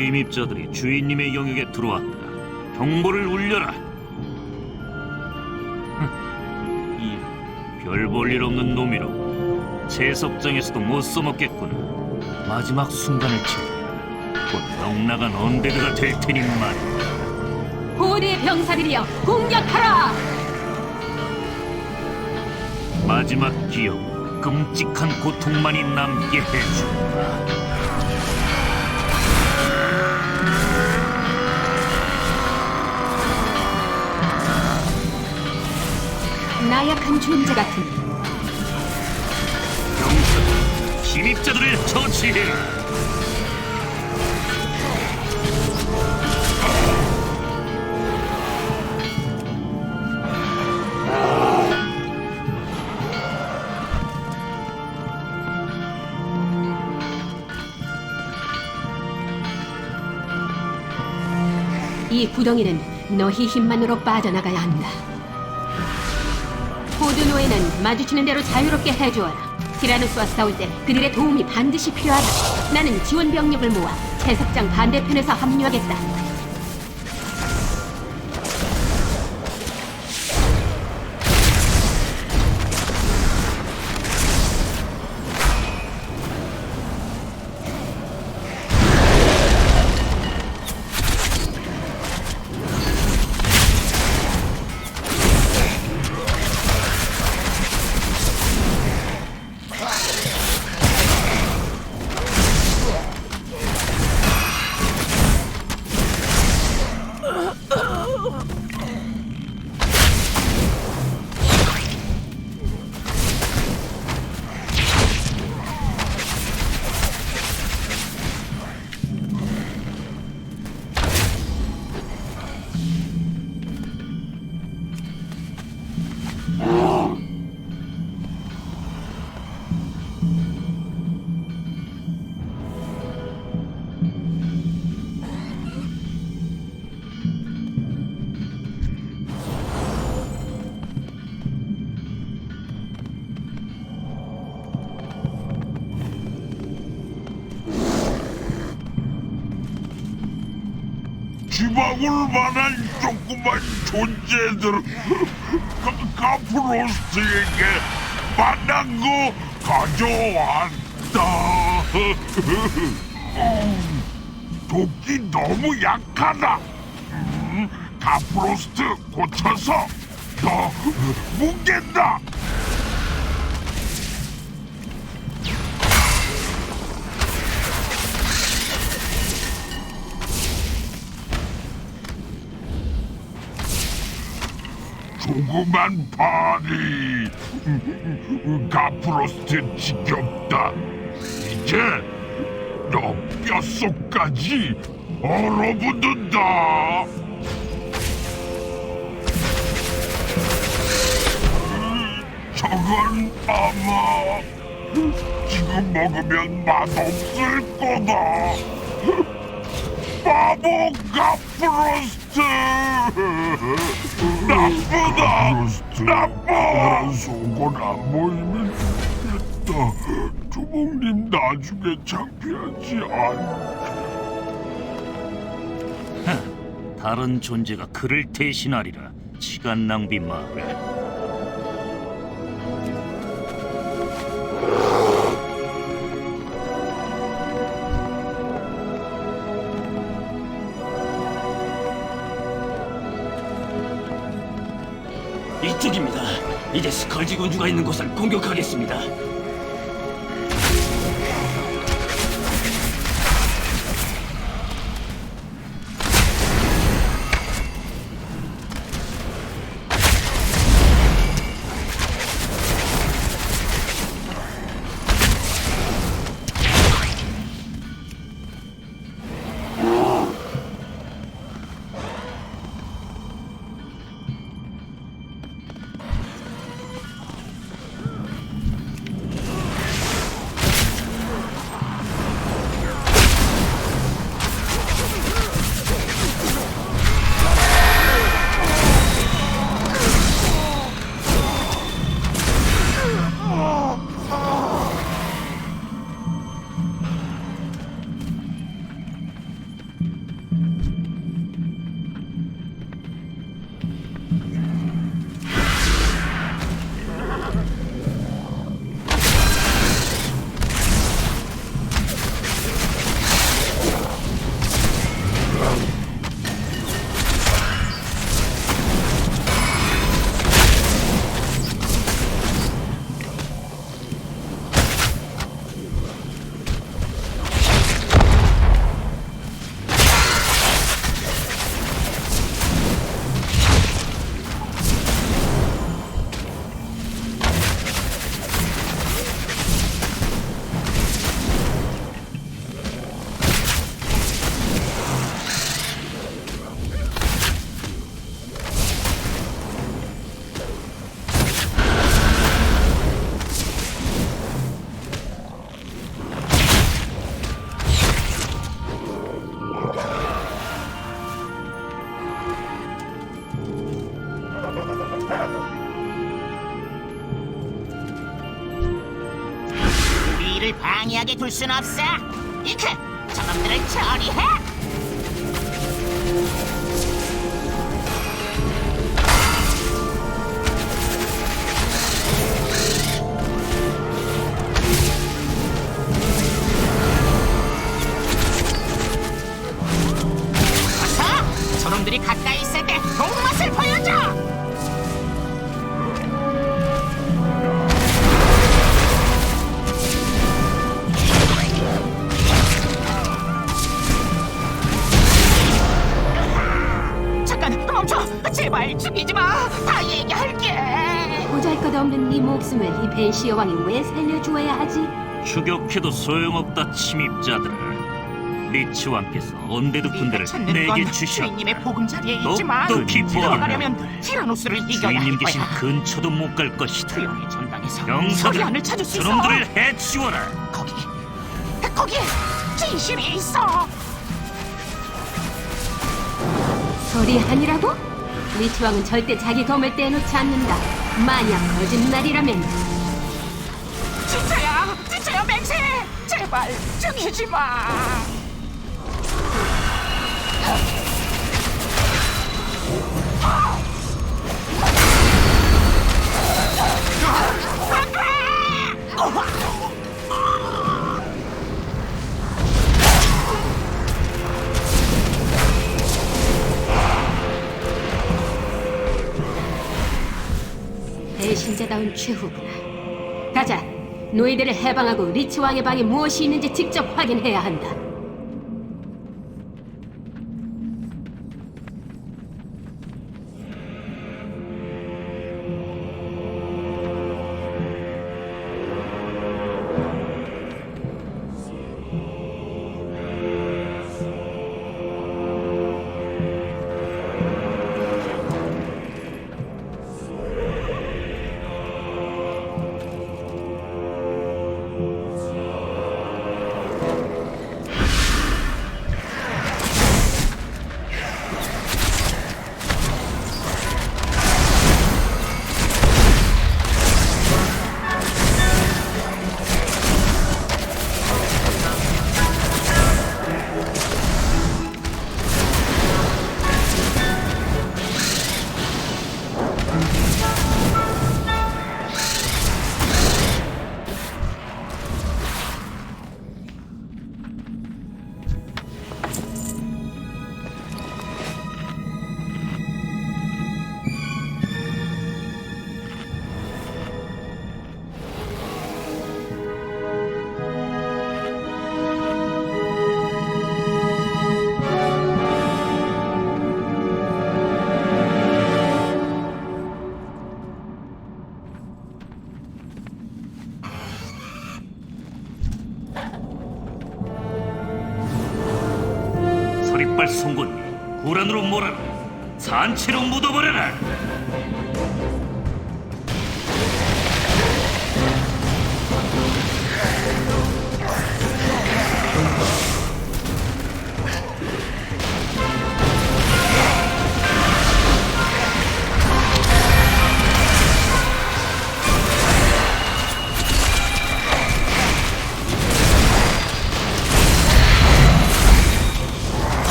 침입자들이 주인님의 영역에 들어왔다. 경보를 울려라. 이 별 볼 일 없는 놈이로 채석장에서도 못 써먹겠구나. 마지막 순간을 채우랴. 곧 넉나간 언데드가 될 테니 말이야. 고대 병사들이여 공격하라! 마지막 기억, 끔찍한 고통만이 남게 해주마. 나약한 존재 같으니 병사, 침입자들을 처치해라. 이 구덩이는 너희 힘만으로 빠져나가야 한다. 포드노에는 마주치는 대로 자유롭게 해주어라. 티라노스와 싸울 때 그들의 도움이 반드시 필요하다. 나는 지원 병력을 모아 채석장 반대편에서 합류하겠다. 지방울 만한 조그만 존재들. 가, 가프로스트에게 만난 거 가져왔다. 음, 도끼 너무 약하다. 음, 가프로스트 고쳐서 너 뭉갠다 조그만 파리 가프로스트 지겹다. 이제 너 뼛속까지 얼어붙는다. 저건 아마 지금 먹으면 맛없을 거다. 바보 가프로스트 나쁘다 나빠 속은 안 보이면 됐다 주몽님 나중에 창피하지 않 다른 존재가 그를 대신하리라. 시간 낭비 마라. 이쪽입니다. 이제 스컬지 군주가 있는 곳을 공격하겠습니다. 무방해하게 둘 순 없어. 이크, 저놈들을 처리해. 어서 저놈들이 가까이 있을 때 동맛을 보여줘. 목숨을 이 벤시 여왕이 왜 살려주어야 하지? 추격해도 소용없다 침입자들아. 리치 왕께서 언데드 군대를 내게 건 주셨다. 주인님의 보금 자리에 있지만 보아라. 들어가려면 티라노스를 이겨야 할 주인님 계신 거야. 근처도 못 갈 것이다. 수영의 병사들, 서리안을 찾을 수 있어. 저놈들을 해치워라. 거기, 거기 진실이 있어. 소리하니라고? 리치 왕은 절대 자기 검을 떼놓지 않는다. 만약 거짓말이라면 진짜야, 진짜야, 맹세. 제발 죽이지 마. 배신자다운 최후구나. 가자. 노예들을 해방하고 리치 왕의 방에 무엇이 있는지 직접 확인해야 한다.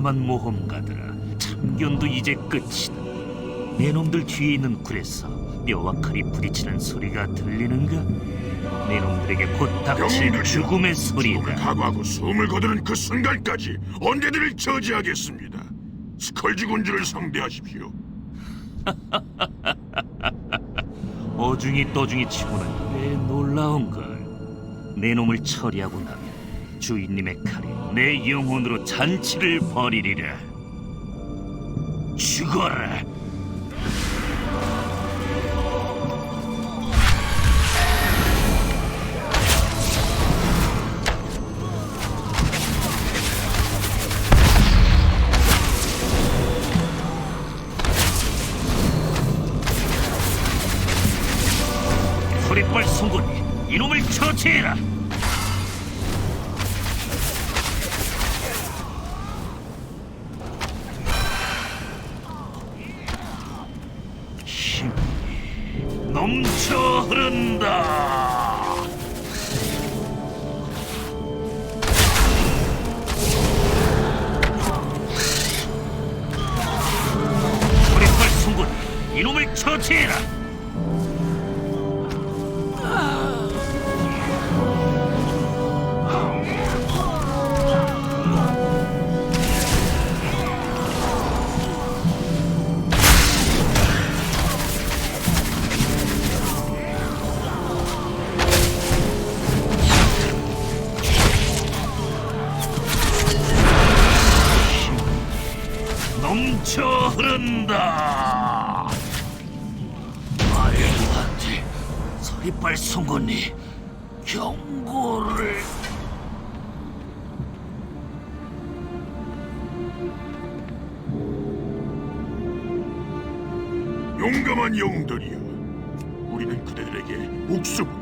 용감한 모험가들아 참견도 이제 끝이다 내 놈들 뒤에 있는 굴에서 뼈와 칼이 부딪히는 소리가 들리는가? 내 놈들에게 곧 닥칠 죽음의 죽음을 소리다 각오하고 숨을 거두는 그 순간까지 언제들을 저지하겠습니다. 스컬지 군주를 상대하십시오. 어중이 떠중이 치고는 왜 놀라운걸 내 놈을 처리하고 나면 주인님의 칼에 내 영혼으로 잔치를 벌이리라. 죽어라 흐른다 서리빨 송곳니 경고를. 용감한 영웅들이여, 우리는 그대들에게 목숨을